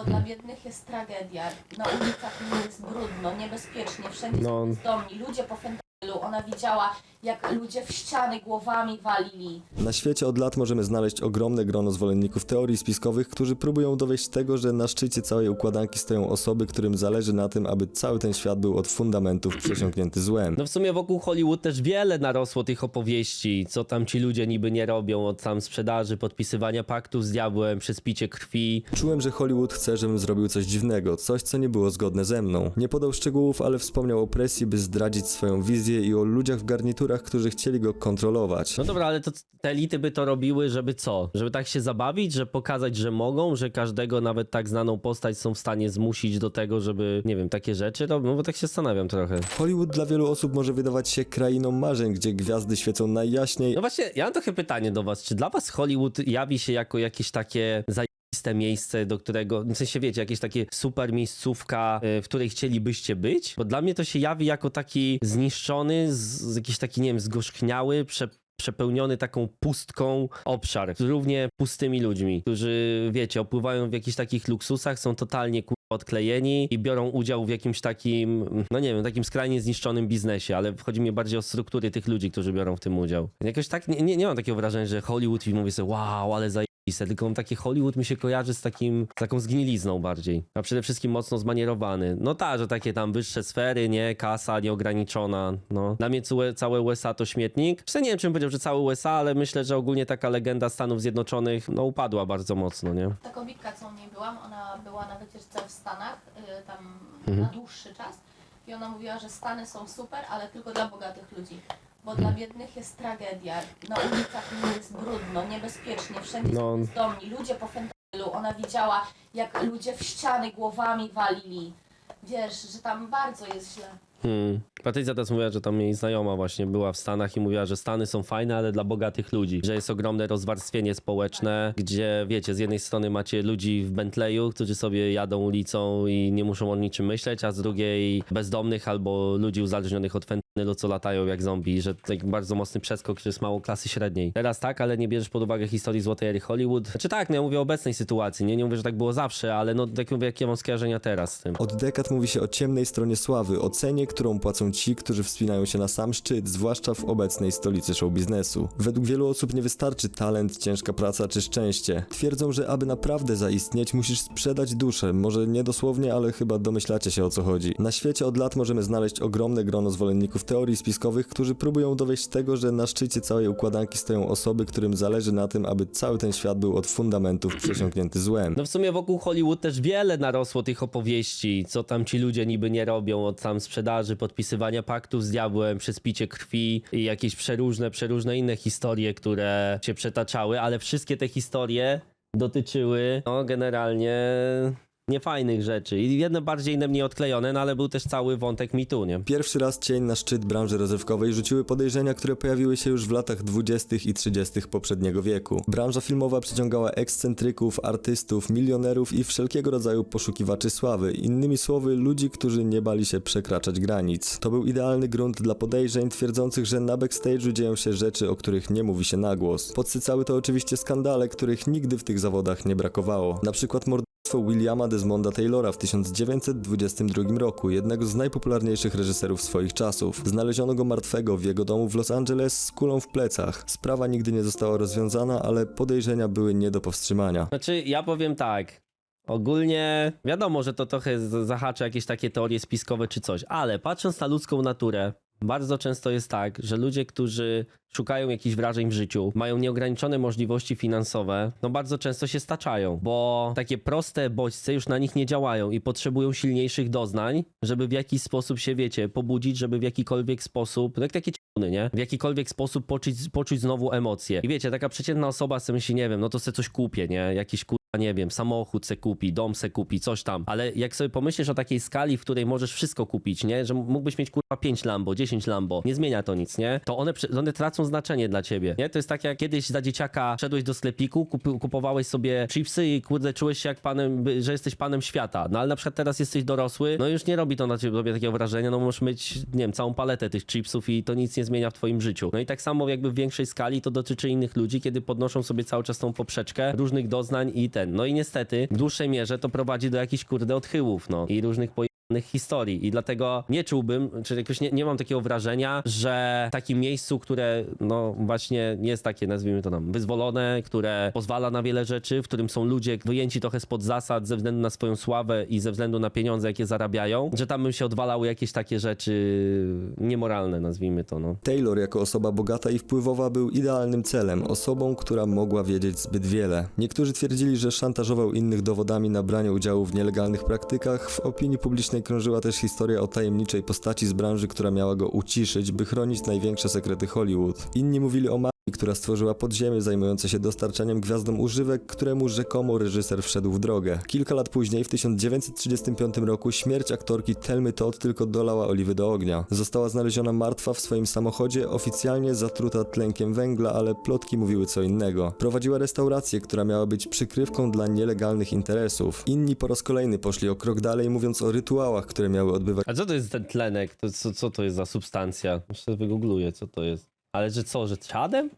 bo dla biednych jest tragedia. Na ulicach jest brudno, niebezpiecznie, wszędzie No. są bezdomni, ludzie po Ona widziała, jak ludzie w ściany głowami walili. Na świecie od lat możemy znaleźć ogromne grono zwolenników teorii spiskowych, którzy próbują dowieść tego, że na szczycie całej układanki stoją osoby, którym zależy na tym, aby cały ten świat był od fundamentów przesiąknięty złem. No w sumie wokół Hollywood też wiele narosło tych opowieści, co tam ci ludzie niby nie robią, od tam sprzedaży, podpisywania paktów z diabłem, przez picie krwi. Czułem, że Hollywood chce, żebym zrobił coś dziwnego, coś, co nie było zgodne ze mną. Nie podał szczegółów, ale wspomniał o presji, by zdradzić swoją wizję i o ludziach w garniturach, którzy chcieli go kontrolować. No dobra, ale to te elity by to robiły, żeby co? Żeby tak się zabawić, że pokazać, że mogą, że każdego, nawet tak znaną postać są w stanie zmusić do tego, żeby, nie wiem, takie rzeczy robią, no bo tak się zastanawiam trochę. Hollywood dla wielu osób może wydawać się krainą marzeń, gdzie gwiazdy świecą najjaśniej, No właśnie, ja mam trochę pytanie do was. Czy dla was Hollywood jawi się jako jakieś takie zajebiste miejsce, do którego, w sensie wiecie, jakieś takie super miejscówka, y, w której chcielibyście być? Bo dla mnie to się jawi jako taki zniszczony, z, z jakiś taki, nie wiem, zgorzkniały, prze, przepełniony taką pustką obszar, równie pustymi ludźmi, którzy, wiecie, opływają w jakichś takich luksusach, są totalnie kurwa odklejeni i biorą udział w jakimś takim, no nie wiem, takim skrajnie zniszczonym biznesie, ale chodzi mi bardziej o struktury tych ludzi, którzy biorą w tym udział. Jakoś tak, nie, nie, nie mam takiego wrażenia, że Hollywood i mówię sobie, wow, ale zajebiste, tylko mam takie Hollywood mi się kojarzy z takim, z taką zgnilizną bardziej, a przede wszystkim mocno zmanierowany. No tak, że takie tam wyższe sfery, nie, kasa nieograniczona, no. Dla mnie całe, całe USA to śmietnik. Zresztą nie wiem, czym powiedział, że całe USA, ale myślę, że ogólnie taka legenda Stanów Zjednoczonych, no upadła bardzo mocno, nie? Ta kobitka, co u niej byłam, ona była na wycieczce w Stanach, y, tam Mhm. na dłuższy czas. I ona mówiła, że Stany są super, ale tylko dla bogatych ludzi. Bo dla biednych jest tragedia. Na ulicach jest brudno, niebezpiecznie, wszędzie No. są bezdomni, ludzie po fentanylu. Ona widziała, jak ludzie w ściany głowami walili. Wiesz, że tam bardzo jest źle. Hmm. Patrycja teraz mówiła, że tam jej znajoma właśnie była w Stanach i mówiła, że Stany są fajne, ale dla bogatych ludzi. Że jest ogromne rozwarstwienie społeczne, gdzie wiecie, z jednej strony macie ludzi w Bentleyu, którzy sobie jadą ulicą i nie muszą o niczym myśleć, a z drugiej bezdomnych albo ludzi uzależnionych od fentylu, co latają jak zombie, że tak bardzo mocny przeskok, że jest mało klasy średniej. Teraz tak, ale nie bierzesz pod uwagę historii Złotej Ery Hollywood. Znaczy tak, no ja mówię o obecnej sytuacji, nie, nie mówię, że tak było zawsze, ale no tak mówię, jakie mam skojarzenia teraz z tym. Od dekad mówi się o ciemnej stronie sławy, o cenie, którą płacą ci, którzy wspinają się na sam szczyt, zwłaszcza w obecnej stolicy show biznesu. Według wielu osób nie wystarczy talent, ciężka praca czy szczęście. Twierdzą, że aby naprawdę zaistnieć, musisz sprzedać duszę. Może nie dosłownie, ale chyba domyślacie się o co chodzi. Na świecie od lat możemy znaleźć ogromne grono zwolenników teorii spiskowych, którzy próbują dowieść tego, że na szczycie całej układanki stoją osoby, którym zależy na tym, aby cały ten świat był od fundamentów przesiąknięty złem. No w sumie wokół Hollywood też wiele narosło tych opowieści, co tam ci ludzie niby nie robią, od tam sprzedaży, podpisywania paktów z diabłem, przez picie krwi i jakieś przeróżne, przeróżne inne historie, które się przetaczały, ale wszystkie te historie dotyczyły no generalnie niefajnych rzeczy i jedne bardziej, inne mniej odklejone, no ale był też cały wątek mitu, nie? Pierwszy raz cień na szczyt branży rozrywkowej rzuciły podejrzenia, które pojawiły się już w latach 20. i 30. poprzedniego wieku. Branża filmowa przyciągała ekscentryków, artystów, milionerów i wszelkiego rodzaju poszukiwaczy sławy, innymi słowy ludzi, którzy nie bali się przekraczać granic. To był idealny grunt dla podejrzeń twierdzących, że na backstage'u dzieją się rzeczy, o których nie mówi się na głos. Podsycały to oczywiście skandale, których nigdy w tych zawodach nie brakowało. Na przykład morderstwo Williama Desmonda Taylora w 1922 roku, jednego z najpopularniejszych reżyserów swoich czasów. Znaleziono go martwego w jego domu w Los Angeles z kulą w plecach. Sprawa nigdy nie została rozwiązana, ale podejrzenia były nie do powstrzymania. Znaczy, ja powiem tak. Ogólnie wiadomo, że to trochę z- zahacza jakieś takie teorie spiskowe czy coś, ale patrząc na ludzką naturę, bardzo często jest tak, że ludzie, którzy szukają jakichś wrażeń w życiu, mają nieograniczone możliwości finansowe, no bardzo często się staczają, bo takie proste bodźce już na nich nie działają i potrzebują silniejszych doznań, żeby w jakiś sposób się, wiecie, pobudzić, żeby w jakikolwiek sposób, no jak takie ciuny, nie? W jakikolwiek sposób poczuć, poczuć znowu emocje. I wiecie, taka przeciętna osoba sobie myśli, nie wiem, no to sobie coś kupię, nie? Jakiś kur nie wiem, samochód se kupi, dom se kupi, coś tam. Ale jak sobie pomyślisz o takiej skali, w której możesz wszystko kupić, nie? Że mógłbyś mieć kurwa 5 Lambo, 10 Lambo, nie zmienia to nic, nie? To one, one tracą znaczenie dla ciebie, nie? To jest tak jak kiedyś za dzieciaka szedłeś do sklepiku, kup, kupowałeś sobie chipsy i kurde czułeś się jak panem, że jesteś panem świata. No ale na przykład teraz jesteś dorosły, no już nie robi to na ciebie takiego wrażenia, no możesz mieć, nie wiem, całą paletę tych chipsów i to nic nie zmienia w twoim życiu. No i tak samo jakby w większej skali to dotyczy innych ludzi, kiedy podnoszą sobie cały czas tą poprzeczkę różnych doznań i ten ten. No i niestety w dłuższej mierze to prowadzi do jakichś kurde odchyłów, no i różnych pojebanych historii i dlatego nie czułbym, czy jakoś nie, nie mam takiego wrażenia, że w takim miejscu, które no właśnie nie jest takie, nazwijmy to tam, wyzwolone, które pozwala na wiele rzeczy, w którym są ludzie wyjęci trochę spod zasad ze względu na swoją sławę i ze względu na pieniądze, jakie zarabiają, że tam bym się odwalały jakieś takie rzeczy niemoralne, nazwijmy to, no. Taylor jako osoba bogata i wpływowa był idealnym celem, osobą, która mogła wiedzieć zbyt wiele. Niektórzy twierdzili, że szantażował innych dowodami na branie udziału w nielegalnych praktykach. W opinii publicznej krążyła też historia o tajemniczej postaci z branży, która miała go uciszyć, by chronić największe sekrety Hollywood. Inni mówili o która stworzyła podziemie zajmujące się dostarczaniem gwiazdom używek, któremu rzekomo reżyser wszedł w drogę. Kilka lat później, w 1935 roku, śmierć aktorki Telmy Todd tylko dolała oliwy do ognia. Została znaleziona martwa w swoim samochodzie, oficjalnie zatruta tlenkiem węgla, ale plotki mówiły co innego. Prowadziła restaurację, która miała być przykrywką dla nielegalnych interesów. Inni po raz kolejny poszli o krok dalej, mówiąc o rytuałach, które miały odbywać A co to jest ten tlenek? To, co, co to jest za substancja? Jeszcze wygoogluję, co to jest. Ale że co, że czadem?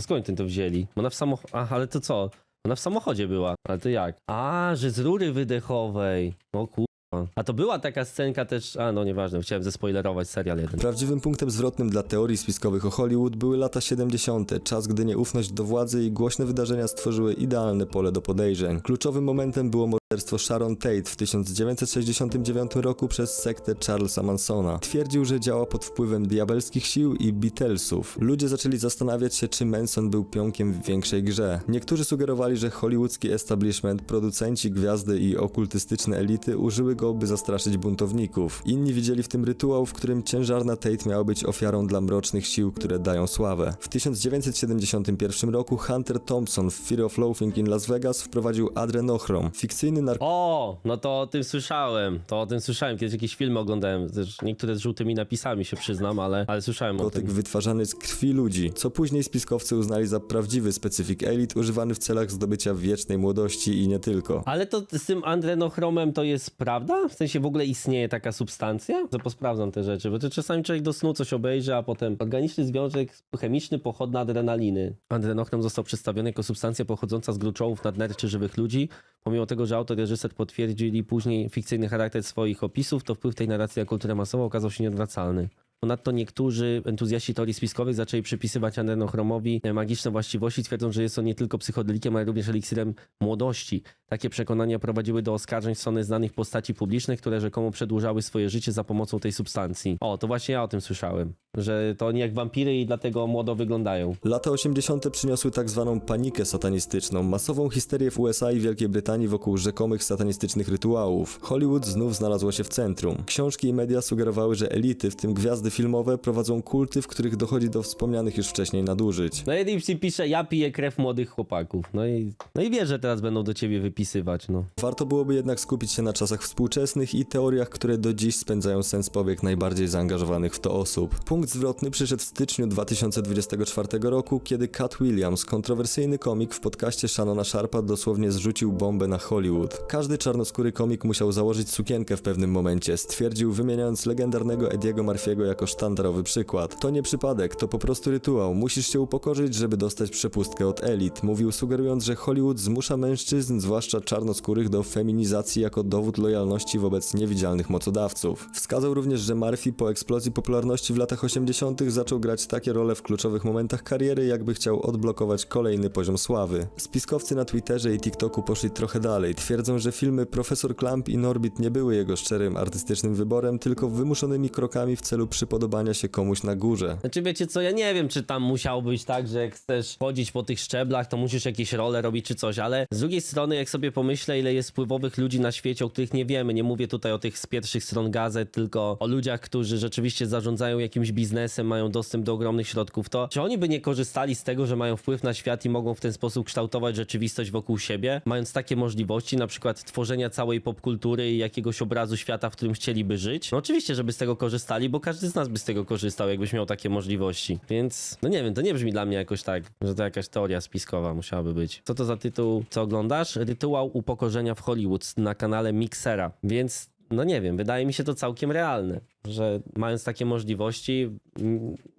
Skąd ten to wzięli? Ona w samochodzie. Ach, ale to co? Ona w samochodzie była. Ale to jak? A, że z rury wydechowej. O kurwa. A to była taka scenka też. A, no nieważne, chciałem zespoilerować serial jeden. Prawdziwym punktem zwrotnym dla teorii spiskowych o Hollywood były lata 70., czas gdy nieufność do władzy i głośne wydarzenia stworzyły idealne pole do podejrzeń. Kluczowym momentem było morderstwo Sharon Tate w 1969 roku przez sektę Charlesa Mansona. Twierdził, że działa pod wpływem diabelskich sił i Beatlesów. Ludzie zaczęli zastanawiać się, czy Manson był pionkiem w większej grze. Niektórzy sugerowali, że hollywoodzki establishment, producenci, gwiazdy i okultystyczne elity użyły go, by zastraszyć buntowników. Inni widzieli w tym rytuał, w którym ciężarna Tate miała być ofiarą dla mrocznych sił, które dają sławę. W 1971 roku Hunter Thompson w Fear of Loafing in Las Vegas wprowadził adrenochrom, fikcyjny narkotyk O, no to o tym słyszałem. To o tym słyszałem. Kiedyś jakieś filmy oglądałem. Też niektóre z żółtymi napisami się przyznam, ale, ale słyszałem o tym. wytwarzany z krwi ludzi, co później spiskowcy uznali za prawdziwy specyfik elit używany w celach zdobycia wiecznej młodości i nie tylko. Ale to z tym adrenochromem to jest prawda? W sensie w ogóle istnieje taka substancja? To posprawdzam te rzeczy, bo to czasami człowiek do snu coś obejrzy, a potem organiczny związek chemiczny pochodny adrenaliny. Adrenochrom został przedstawiony jako substancja pochodząca z gruczołów nadnerczy żywych ludzi. Pomimo tego, że autor i reżyser potwierdzili później fikcyjny charakter swoich opisów, to wpływ tej narracji na kulturę masową okazał się nieodwracalny. Ponadto niektórzy entuzjaści teorii spiskowych zaczęli przypisywać adrenochromowi magiczne właściwości, twierdząc, że jest on nie tylko psychodelikiem, ale również eliksirem młodości. Takie przekonania prowadziły do oskarżeń w stronę znanych postaci publicznych, które rzekomo przedłużały swoje życie za pomocą tej substancji. O, to właśnie ja o tym słyszałem, że to oni jak wampiry i dlatego młodo wyglądają. Lata 80. przyniosły tak zwaną panikę satanistyczną, masową histerię w USA i Wielkiej Brytanii wokół rzekomych satanistycznych rytuałów. Hollywood znów znalazło się w centrum. Książki i media sugerowały, że elity, w tym gwiazdy filmowe, prowadzą kulty, w których dochodzi do wspomnianych już wcześniej nadużyć. No i Dipsy pisze, ja piję krew młodych chłopaków. No i, no i wie, że teraz będą do ciebie wypisywać, no. Warto byłoby jednak skupić się na czasach współczesnych i teoriach, które do dziś spędzają sens powiek najbardziej zaangażowanych w to osób. Punkt zwrotny przyszedł w styczniu 2024 roku, kiedy Cat Williams, kontrowersyjny komik w podcaście Shannona Sharpa dosłownie zrzucił bombę na Hollywood. Każdy czarnoskóry komik musiał założyć sukienkę w pewnym momencie, stwierdził wymieniając legendarnego Ediego Murphy'ego jako sztandarowy przykład. To nie przypadek, to po prostu rytuał. Musisz się upokorzyć, żeby dostać przepustkę od elit. Mówił sugerując, że Hollywood zmusza mężczyzn, zwłaszcza czarnoskórych, do feminizacji jako dowód lojalności wobec niewidzialnych mocodawców. Wskazał również, że Murphy po eksplozji popularności w latach 80. zaczął grać takie role w kluczowych momentach kariery, jakby chciał odblokować kolejny poziom sławy. Spiskowcy na Twitterze i TikToku poszli trochę dalej. Twierdzą, że filmy Profesor Clamp i Norbit nie były jego szczerym artystycznym wyborem, tylko wymuszonymi krokami w celu przypodobania się komuś na górze. Znaczy wiecie co, ja nie wiem, czy tam musiał być tak, że jak chcesz chodzić po tych szczeblach, to musisz jakieś role robić czy coś, ale z drugiej strony, jak sobie pomyślę, ile jest wpływowych ludzi na świecie, o których nie wiemy, nie mówię tutaj o tych z pierwszych stron gazet, tylko o ludziach, którzy rzeczywiście zarządzają jakimś biznesem, mają dostęp do ogromnych środków, to czy oni by nie korzystali z tego, że mają wpływ na świat i mogą w ten sposób kształtować rzeczywistość wokół siebie, mając takie możliwości, na przykład tworzenia całej popkultury i jakiegoś obrazu świata, w którym chcieliby żyć? No oczywiście, żeby z tego korzystali, bo każdy z nas by z tego korzystał, jakbyś miał takie możliwości. Więc, no nie wiem, to nie brzmi dla mnie jakoś tak, że to jakaś teoria spiskowa musiałaby być. Co to za tytuł, co oglądasz? Rytuał upokorzenia w Hollywood na kanale Mixera. Więc, no nie wiem, wydaje mi się to całkiem realne, że mając takie możliwości,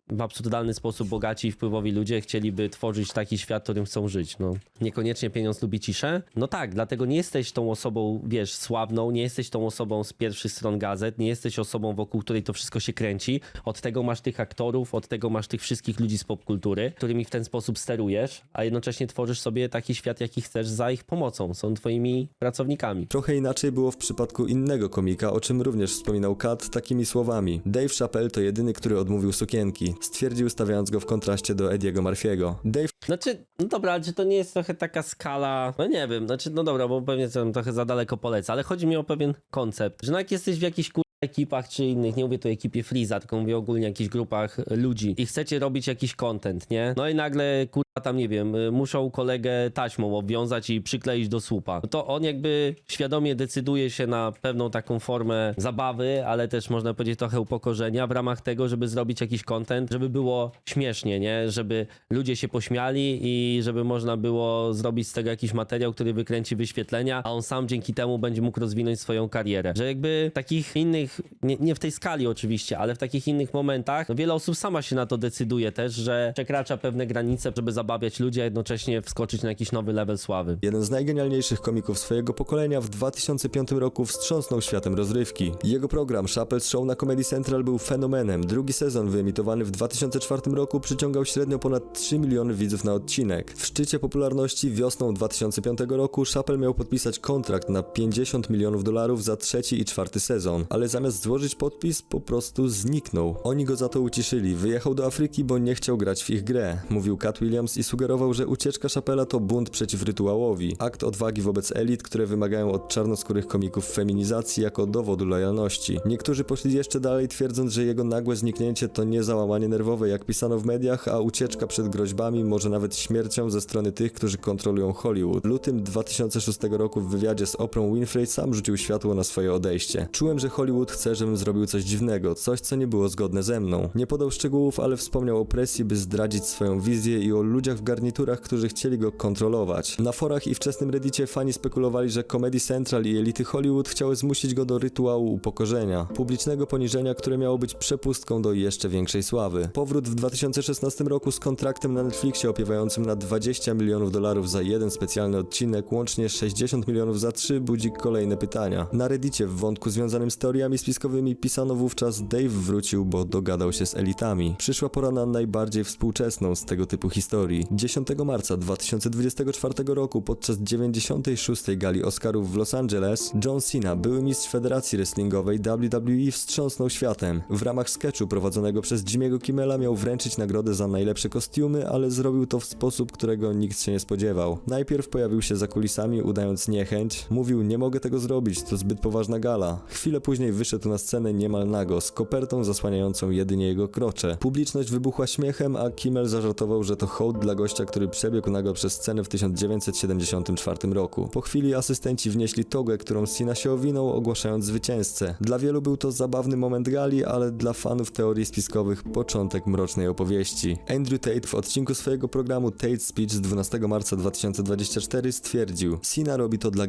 w absurdalny sposób bogaci i wpływowi ludzie chcieliby tworzyć taki świat, w którym chcą żyć. No. Niekoniecznie pieniądz lubi ciszę. No tak, dlatego nie jesteś tą osobą, wiesz, sławną, nie jesteś tą osobą z pierwszych stron gazet, nie jesteś osobą, wokół której to wszystko się kręci. Od tego masz tych aktorów, od tego masz tych wszystkich ludzi z popkultury, którymi w ten sposób sterujesz, a jednocześnie tworzysz sobie taki świat, jaki chcesz za ich pomocą. Są twoimi pracownikami. Trochę inaczej było w przypadku innego komika, o czym również wspominał Kat takimi słowami. Dave Chappelle to jedyny, który odmówił sukienki. Stwierdził stawiając go w kontraście do Ediego Murphy'ego. Dave Znaczy, no dobra, ale czy to nie jest trochę taka skala, no nie wiem, znaczy, no dobra, bo pewnie tam trochę za daleko polecę, ale chodzi mi o pewien koncept, że no jak jesteś w jakichś kur... ekipach czy innych, nie mówię tu o ekipie Freeza, tylko mówię ogólnie o jakichś grupach ludzi i chcecie robić jakiś content, nie? No i nagle kurwa tam, nie wiem, muszą kolegę taśmą obwiązać i przykleić do słupa. No to on jakby świadomie decyduje się na pewną taką formę zabawy, ale też można powiedzieć trochę upokorzenia w ramach tego, żeby zrobić jakiś content, żeby było śmiesznie, nie? Żeby ludzie się pośmiali i żeby można było zrobić z tego jakiś materiał, który wykręci wyświetlenia, a on sam dzięki temu będzie mógł rozwinąć swoją karierę. Że jakby takich innych, nie, nie w tej skali oczywiście, ale w takich innych momentach, no wiele osób sama się na to decyduje też, że przekracza pewne granice, żeby zabawiać ludzi, a jednocześnie wskoczyć na jakiś nowy level sławy. Jeden z najgenialniejszych komików swojego pokolenia w 2005 roku wstrząsnął światem rozrywki. Jego program Chappelle's Show na Comedy Central był fenomenem. Drugi sezon wyemitowany w 2004 roku przyciągał średnio ponad 3 miliony widzów na odcinek. W szczycie popularności wiosną 2005 roku Chappelle miał podpisać kontrakt na 50 milionów dolarów za trzeci i czwarty sezon, ale zamiast złożyć podpis po prostu zniknął. Oni go za to uciszyli. Wyjechał do Afryki, bo nie chciał grać w ich grę. Mówił Cat Williams i sugerował, że ucieczka Chappella to bunt przeciw rytuałowi. Akt odwagi wobec elit, które wymagają od czarnoskórych komików feminizacji jako dowodu lojalności. Niektórzy poszli jeszcze dalej, twierdząc, że jego nagłe zniknięcie to nie załamanie nerwowe, jak pisano w mediach, a ucieczka przed groźbami, może nawet śmiercią ze strony tych, którzy kontrolują Hollywood. Lutym 2006 roku w wywiadzie z Oprah Winfrey sam rzucił światło na swoje odejście. Czułem, że Hollywood chce, żebym zrobił coś dziwnego, coś, co nie było zgodne ze mną. Nie podał szczegółów, ale wspomniał o presji, by zdradzić swoją wizję i o ludziach w garniturach, którzy chcieli go kontrolować. Na forach i wczesnym reddicie fani spekulowali, że Comedy Central i elity Hollywood chciały zmusić go do rytuału upokorzenia, publicznego poniżenia, które miało być przepustką do jeszcze większej sławy. Powrót w 2016 roku z kontraktem na Netflixie opiewającym na 20 milionów dolarów za jeden specjalny odcinek, łącznie 60 milionów za trzy, budzi kolejne pytania. Na reddicie w wątku związanym z teoriami spiskowymi pisano wówczas Dave wrócił, bo dogadał się z elitami. Przyszła pora na najbardziej współczesną z tego typu historii. 10 marca 2024 roku podczas 96. gali Oscarów w Los Angeles John Cena, były mistrz Federacji Wrestlingowej WWE wstrząsnął światem. W ramach sketchu prowadzonego przez Jimmy'ego Kimmela miał wręczyć nagrodę za najlepsze kostiumy, ale zrobił to w sposób, którego nikt się nie spodziewał. Najpierw pojawił się za kulisami, udając niechęć. Mówił, nie mogę tego zrobić, to zbyt poważna gala. Chwilę później wyszedł na scenę niemal nago, z kopertą zasłaniającą jedynie jego krocze. Publiczność wybuchła śmiechem, a Kimmel zażartował, że to hołd dla gościa, który przebiegł nago przez scenę w 1974 roku. Po chwili asystenci wnieśli togę, którą Cena się owinął, ogłaszając zwycięzcę. Dla wielu był to zabawny moment gali, ale dla fanów teorii spiskowych początek mrocznej opowieści. Andrew Tate w odcinku swojego programu Tate Speech z 12 marca 2024 stwierdził: Cena robi to dla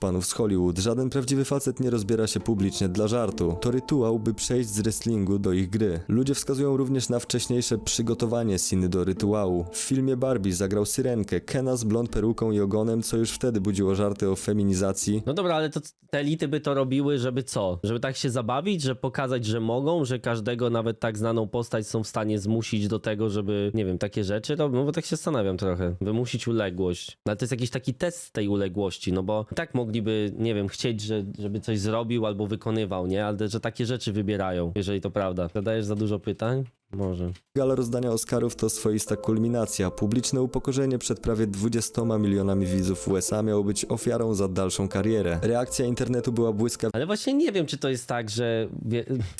panów z Hollywood. Żaden prawdziwy facet nie rozbiera się publicznie dla żartu. To rytuał, by przejść z wrestlingu do ich gry. Ludzie wskazują również na wcześniejsze przygotowanie Ceny do rytuału. W filmie Barbie zagrał syrenkę, Kena z blond peruką i ogonem, co już wtedy budziło żarty o feminizacji. No dobra, ale to te elity by to robiły, żeby co? Żeby tak się zabawić, że pokazać, że mogą, że każdego, nawet tak znaną postać są w stanie zmusić do tego, żeby, nie wiem, takie rzeczy robią, no bo tak się zastanawiam trochę. Wymusić uległość. No ale to jest jakiś taki test tej uległości, no bo i tak mogliby, nie wiem, chcieć, że, żeby coś zrobił albo wykonywał, nie? Ale że takie rzeczy wybierają, jeżeli to prawda. Zadajesz za dużo pytań? Może. Gala rozdania Oscarów to swoista kulminacja. Publiczne upokorzenie przed prawie 20 milionami widzów USA miało być ofiarą za dalszą karierę. Reakcja internetu była błyskawiczna. Ale właśnie nie wiem, czy to jest tak, że.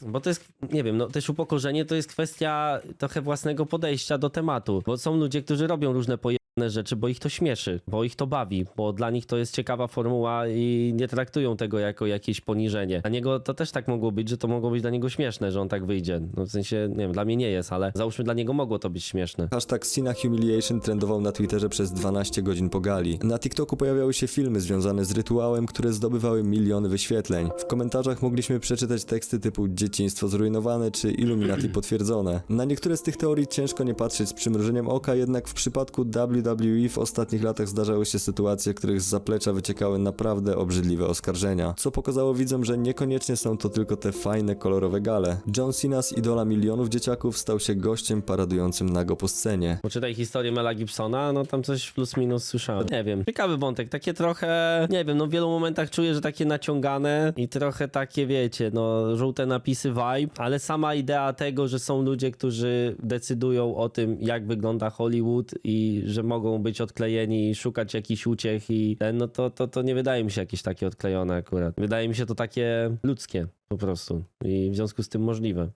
Bo to jest, nie wiem, no też upokorzenie to jest kwestia trochę własnego podejścia do tematu. Bo są ludzie, którzy robią różne poje rzeczy, bo ich to śmieszy, bo ich to bawi, bo dla nich to jest ciekawa formuła i nie traktują tego jako jakieś poniżenie. Dla niego to też tak mogło być, że to mogło być dla niego śmieszne, że on tak wyjdzie. No w sensie, nie wiem, dla mnie nie jest, ale załóżmy dla niego mogło to być śmieszne. Hashtag Cena Humiliation trendował na Twitterze przez 12 godzin po gali. Na TikToku pojawiały się filmy związane z rytuałem, które zdobywały miliony wyświetleń. W komentarzach mogliśmy przeczytać teksty typu dzieciństwo zrujnowane czy Illuminati potwierdzone. Na niektóre z tych teorii ciężko nie patrzeć z przymrużeniem oka, jednak w przypadku WWE w ostatnich latach zdarzały się sytuacje, w których z zaplecza wyciekały naprawdę obrzydliwe oskarżenia, co pokazało widzom, że niekoniecznie są to tylko te fajne, kolorowe gale. John Cena z idola milionów dzieciaków stał się gościem paradującym nago po scenie. Poczytaj historię Mela Gibsona, no tam coś plus minus słyszałem. Nie wiem, ciekawy wątek, takie trochę, nie wiem, no w wielu momentach czuję, że takie naciągane i trochę takie, wiecie, no żółte napisy vibe, ale sama idea tego, że są ludzie, którzy decydują o tym, jak wygląda Hollywood i że mogą być odklejeni i szukać jakichś uciech i ten, no to, to, to nie wydaje mi się jakieś takie odklejone akurat. Wydaje mi się to takie ludzkie po prostu i w związku z tym możliwe.